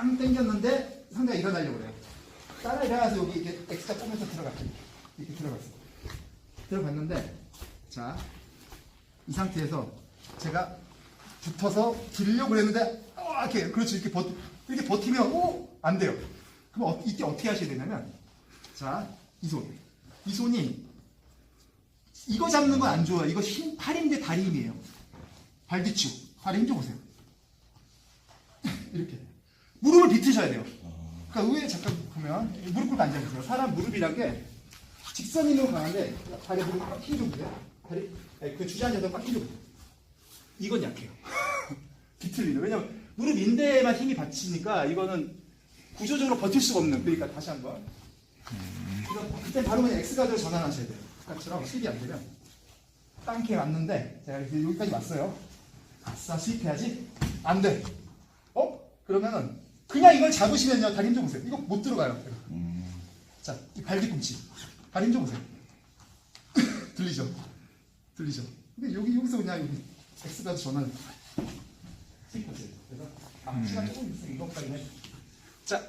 빵 당겼는데 상대가 일어나려고 그래요. 따라 일어나서 여기 이렇게 X자 보면서 들어갔죠. 이렇게 들어갔어. 들어갔는데 자, 이 상태에서 제가 붙어서 들려고 그랬는데 어, 이렇게 그렇지 이렇게 버 이렇게 버티면 오! 안 돼요. 그럼 어, 이때 어떻게 하셔야 되냐면 자, 이 손. 이 손이 이거 잡는 건 안 좋아요. 이거 힘, 팔인데 다리 힘이에요. 발 뒤축. 발에 힘 좀 보세요. 이렇게. 무릎을 비트셔야 돼요. 그러니까 의외에 잠깐 보면 무릎 꿇고 앉아보세요. 사람 무릎이란 게 직선인으로 가는데 다리 무릎 꽉힘좀 보세요. 다리 아니, 그 주저앉아서 꽉힘좀 보세요. 이건 약해요. 비틀리는. 왜냐면 무릎 인대에만 힘이 받치니까 이거는 구조적으로 버틸 수가 없는. 그러니까 다시 한번. 그때 바로 그냥 X가드로 전환하셔야 돼요. 아까처럼 수입이 안 되면 땅케 왔는데 제가 여기까지 왔어요. 아싸 수입해야지. 안 돼. 어? 그러면은 그냥 이걸 잡으시면요. 다리 힘좀 보세요. 이거 못 들어가요. 자, 이발 뒤꿈치. 다리 힘좀 보세요. 들리죠? 들리죠? 근데 여기 여기서 그냥 여기 X가드 전환 수입하세요. 그래서 아 시간 조금 있으면 이것까지는 자